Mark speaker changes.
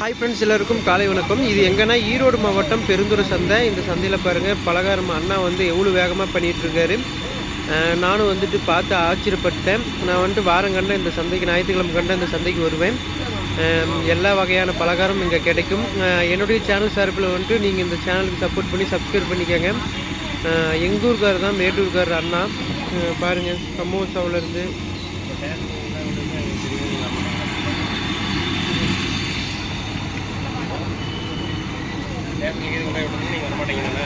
Speaker 1: Hi friends எல்லாருக்கும் காலை வணக்கம். இது எங்கன்னா ஈரோடு மாவட்டம் பெருந்துறை சந்தை. இந்த சந்தையில் பாருங்கள் பலகாரம் அண்ணா வந்து எவ்வளோ வேகமாக பண்ணிகிட்ருக்காரு நானும் வந்துட்டு பார்த்து ஆச்சரியப்பட்டேன். நான் வந்துட்டு வாரம் கண்ட இந்த சந்தைக்கு ஞாயிற்றுக்கிழமை கண்ட இந்த சந்தைக்கு வருவேன். எல்லா வகையான பலகாரம் இங்கே கிடைக்கும். என்னுடைய சேனல் சார்பில் வந்துட்டு நீங்கள் இந்த சேனலுக்கு சப்போர்ட் பண்ணி சப்ஸ்கிரைப் பண்ணிக்கோங்க. எங்கூர்கார் தான் மேட்டூர்கார் அண்ணா. அஹ் பாருங்க சமோசாவிலேருந்து
Speaker 2: நீங்கள் வர மாட்டீங்கண்ணா